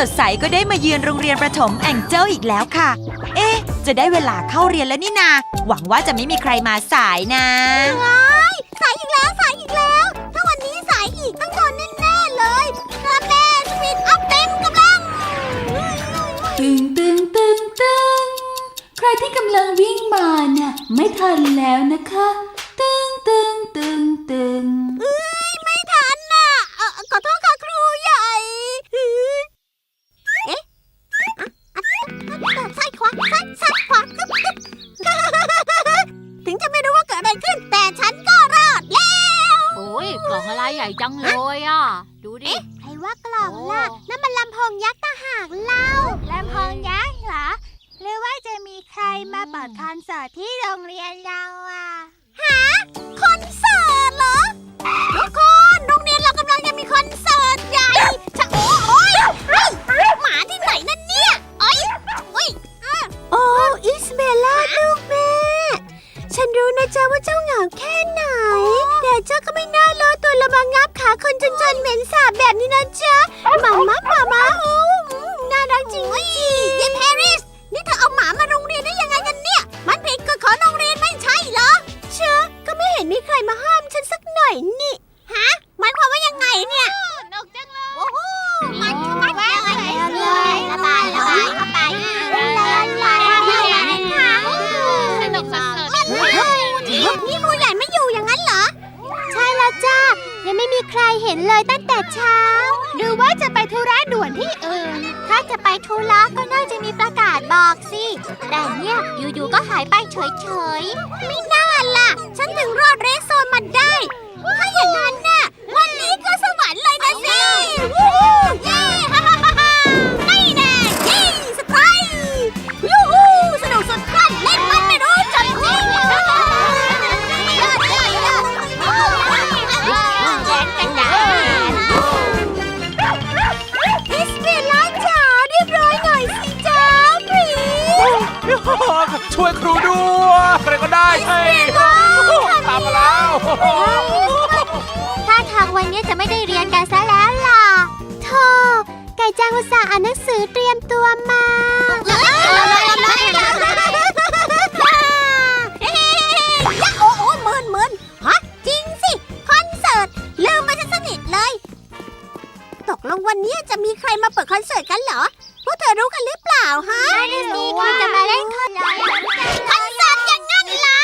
นสดใสก็ได้มาเยือนโรงเรียนประถมแองเจิลอีกแล้วค่ะ เอ๊ะ จะได้เวลาเข้าเรียนแล้วนี่นา หวังว่าจะไม่มีใครมาสายนะสายอีกแล้วสายอีกแล้ว ถ้าวันนี้สายอีกต้องโดนแน่ๆเลยกระแม่สวิตอัพเต็มกำลัง ตึงตึงตึงตึงใครที่กำลังวิ่งมาน่ะไม่ทันแล้วนะคะ ตึงตึงตึงตึง ใครมาเปิดคอนเสิร์ตที่โรงเรียนเราอะฮะคอนเสิร์ตเหรอทุกคนโรงเรียนเรากำลังจะมีคอนเสิร์ตใหญ่ชะโอ้โอ้ยเฮ้ยหมาที่ไหนนั่นเนี่ยโอ้ยโอ้ยโอ้อิสเบลล่าลูกแม่ ฉันรู้นะจ๊ะว่าเจ้าเหงาแค่ไหน แต่เจ้าก็ไม่น่ารอตัวละมางั ห็นเลยตั้งแต่เช้า หรือว่าจะไปธุระด่วนที่อื่น ถ้าจะไปธุระก็น่าจะมีประกาศบอกสิ แต่เนี่ยอยู่ๆก็หายไปเฉยๆ ไม่น่าล่ะ ฉันถึงรอดเรสโซนมาได้ ถ้าอย่างนั้นน่ะวัน ช่วยครูด้วยใครก็ได้ให้ตามมาแล้วถ้าทางวันนี้จะไม่ได้เรียนกันซะแล้วล่ะโธ่ไก่จังอุตส่าห์อ่านหนังสือเตรียมตัวมาโอ้โหมึนมึนฮะจริงสิ คอนเสิร์ต ลืมไปซะสนิทเลย ตกลงวันนี้จะมีใครมาเปิดคอนเสิร์ตกันเหรอ พวกเธอรู้กันหรือเปล่าฮะไม่รู้ว่าจะมาเล่นคอนเสิร์ตคอนเสิร์ตอย่างนั้นเหรอ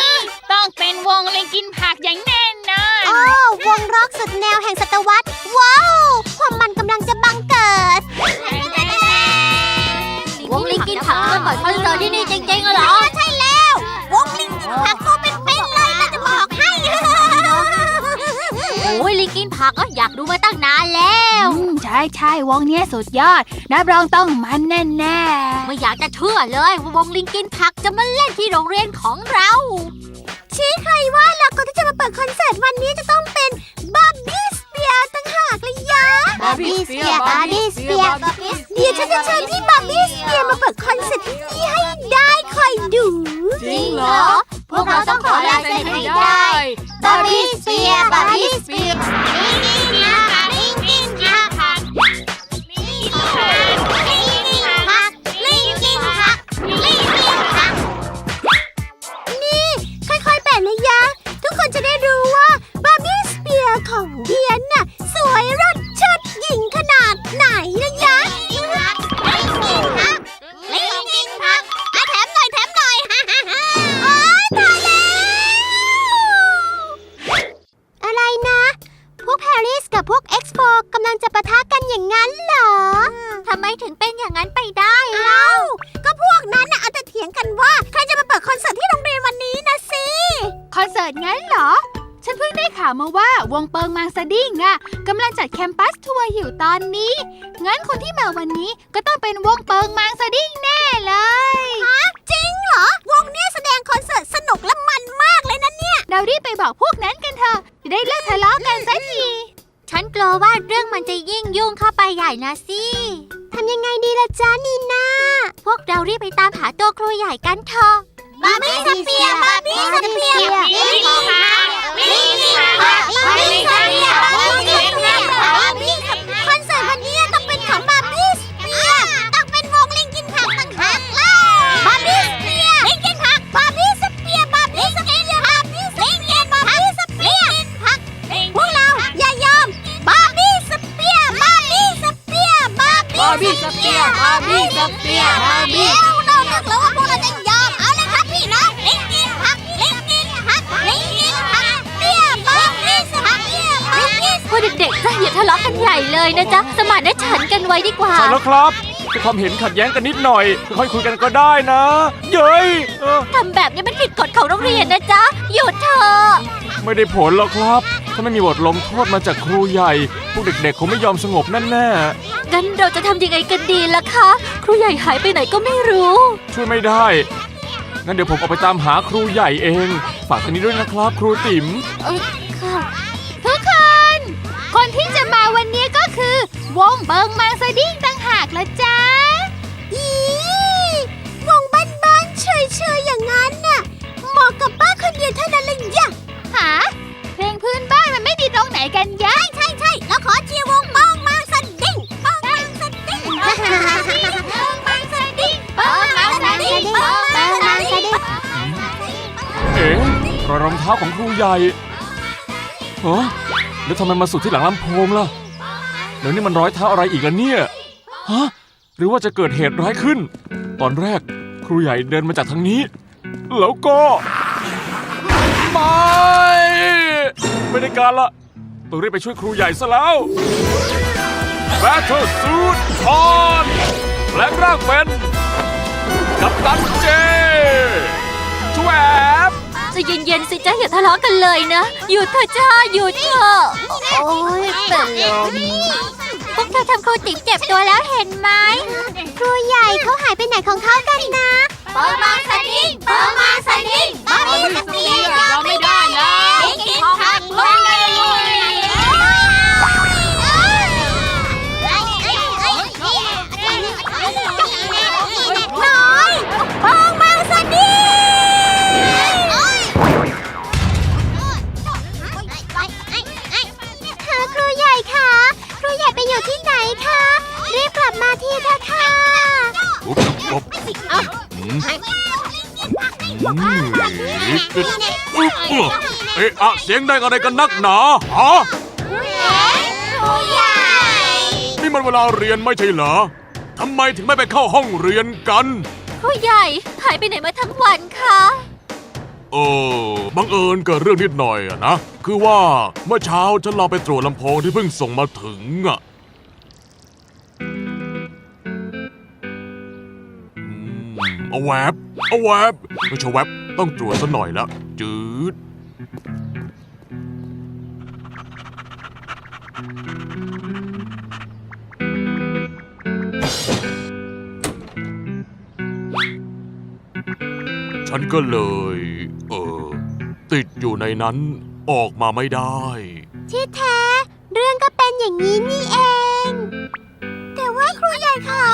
ๆต้องเป็นวงเล่นกินผักอย่างแน่นอนโอ้วงร็อกสุดแนวแห่งศตวรรษว้าวความมันกำลังจะบังเกิด วงลิงกินผักมาเปิดคอนเสิร์ตที่นี่จริงๆเหรอ กินผักก็อยากดูมาตั้งนานแล้วอืมใช่ใช่วงเนี้ยสุดยอดรับรองต้องมันแน่แน่ไม่อยากจะเชื่อเลยว่าวงลิงกินผักจะมาเล่นที่โรงเรียนของเราชี้ใครว่าล่ะคนที่จะมาเปิดคอนเสิร์ตวันนี้จะต้องเป็นบ๊อบบี้สเปียร์ตั้งหากเลยยะ Bobby Spear Bobby Spear เดี๋ยวฉันจะเชิญพี่บ๊อบบี้สเปียร์มาเปิดคอนเสิร์ตที่นี่ให้ได้คอยดูจริงเหรอพวกเราต้องขอลายเซ็นให้ได้ Babi Spear, Babi Spear. ถึงเป็นอย่างนั้นไปได้เล่าก็พวกนั้นน่ะเอาแต่เถียงกันว่า ใครจะมาเปิดคอนเสิร์ตที่โรงเรียนวันนี้นะสิคอนเสิร์ตงั้นเหรอ ฉันเพิ่งได้ข่าวมาว่าวงเปิงมังสดิ้งอะกำลังจัดแคมปัสทัวร์อยู่ตอนนี้ งั้นคนที่มาวันนี้ก็ต้องเป็นวงเปิงมังสดิ้งแน่เลยจริงเหรอ วงเนี้ยแสดงคอนเสิร์ตสนุกและมันมากเลยนะเนี่ย เรารีบไปบอกพวกนั้นกันเถอะจะได้เลิกทะเลาะกันสักที ฉันกลัวว่าเรื่องมันจะยิ่งยุ่งเข้าไปใหญ่นะสิทำยังไงดีล่ะจ๊ะนีน่าพวกเรารีบไปตามหาตัวครูใหญ่กันเถอะบาร์บี้สเปียร์บาร์บี้สเปียาบี้สเปียร์บาบี้สเปียร์บาบี้ เราเลือกแล้วว่าพวกเราจะยอม เอาเลยครับพี่น้องลิงกินพักลิงกินพักลิงกินพักเปียร์บาบี้สเปียร์บาพวกเด็กๆจะอย่าทะเลาะกันใหญ่เลยนะจ๊ะ สมานฉันกันไว้ดีกว่า ใช่แล้วครับที่ความเห็นขัดแย้งกันนิดหน่อย ค่อยคุยกันก็ได้นะ เย้ยทำแบบนี้มันผิดกฎของโรงเรียนนะจ๊ะ หยุดเถอะ ไม่ได้ผลหรอกครับ ถ้าไม่มีบทลงโทษมาจากครูใหญ่ พวกเด็กๆคงไม่ยอมสงบแน่ๆ งั้นเราจะทำยังไงกันดีล่ะคะ ครูใหญ่หายไปไหนก็ไม่รู้ๆช่วยไม่ได้ งั้นเดี๋ยวผมออกไปตามหาครูใหญ่เอง ฝากกันนี้ด้วยนะครับ ครูติ๋ม เอ้ยค่ะ ทุกคน คนที่จะมาวันนี้ก็คือ วงเบิงมังสดิ้ง รอยรองเท้าของครูใหญ่เฮ้แล้วทำไมมาสุดที่หลังลำโพงล่ะ แล้วนี่มันรอยเท้าอะไรอีกล่ะเนี่ยฮะหรือว่าจะเกิดเหตุร้ายขึ้น ตอนแรกครูใหญ่เดินมาจากทางนี้ แล้วก็ไม่ไม่ได้การละต้องรีบไปช่วยครูใหญ่ซะแล้ว Battle Suit On แปลงร่างเป็นกัปตันเจช่วบ จะเย็นๆสิจ้าอย่าทะเลาะกันเลยนะ หยุดเถอะจ้าหยุดเถอะโอ้ยเป็นลมพวกเธอทำครูติ๋มเจ็บตัวแล้วเห็นไหมครูใหญ่เขาหายไปไหนของเขากันนะเปิดมาสดิ้งเปิ อุ๊บอุ๊บอืมอืมอุ๊บอุ๊บเอ๊ะอะเสียงดังอะไรกันนักหนาฮะครูใหญ่นี่มันเวลาเรียนไม่ใช่เหรอทำไมถึงไม่ไปเข้าห้องเรียนกันครูใหญ่หายไปไหนมาทั้งวันคะเออบังเอิญเกิดเรื่องนิดหน่อยอะนะ คือว่าเมื่อเช้าฉันลองไปตรวจลำโพงที่เพิ่งส่งมาถึงอะ เอาแวบเอาแวบไม่ใช่แวบต้องตรวจซะหน่อยละจืดฉันก็เลย เออ ติดอยู่ในนั้นออกมาไม่ได้ ที่แท้ เรื่องก็เป็นอย่างนี้นี่เอง แต่ว่าครูใหญ่คะ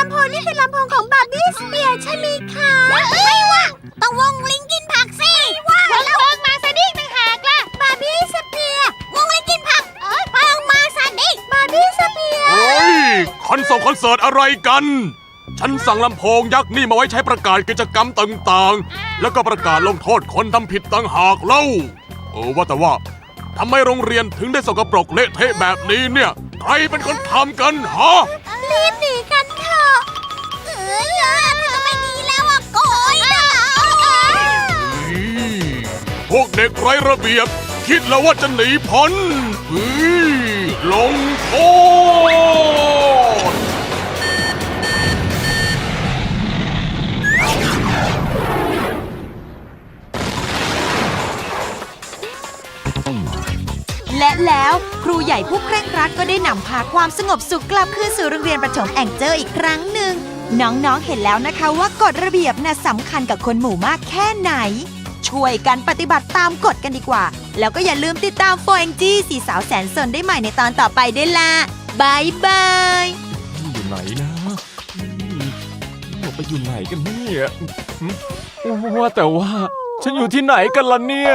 ลำโพงนี่เป็นลำโพงของบาร์บี้สเปียร์ใช่ไหมคะไม่ว่าต้องวงลิงกินผักสิว่าวงเบิงมังสดิ้งต่างหากล่ะบาร์บี้สเปียร์วงลิงกินผักเอ้ยเปิงมาสดิบาร์บี้สเปียร์โอ้ยคอนส่งคอนเสิร์ตอะไรกัน ฉันสั่งลำโพงยักษ์นี่มาไว้ใช้ประกาศกิจกรรมต่างๆ แล้วก็ประกาศลงโทษคนทำผิดต่างหากเล่าเออว่าแต่ว่าทำไมโรงเรียนถึงได้สกปรกเละเทะแบบนี้เนี่ย ใครเป็นคนทำกันฮะรีบหนีกันเถอะ เออเยอะทำไมดีแล้วอะโกยนะอีพวกเด็กไร้ระเบียบ คิดแล้วว่าจะหนีพ้นอีลงโทษ และแล้วครูใหญ่ผู้เคร่งครัดก็ได้นำพาความสงบสุขกลับคืนสู่โรงเรียนประถมแองเจอร์อีกครั้งหนึ่ง น้องๆเห็นแล้วนะคะว่ากฎระเบียบน่ะสำคัญกับคนหมู่มากแค่ไหน ช่วยกันปฏิบัติตามกฎกันดีกว่า แล้วก็อย่าลืมติดตามโฟเองจี้สีสาวแสนสนได้ใหม่ในตอนต่อไปด้วยล่ะบายบายอยู่ไหนนะเราไปอยู่ไหนกันเนี่ยว่าแต่ว่า ฉันอยู่ที่ไหนกันล่ะเนี่ย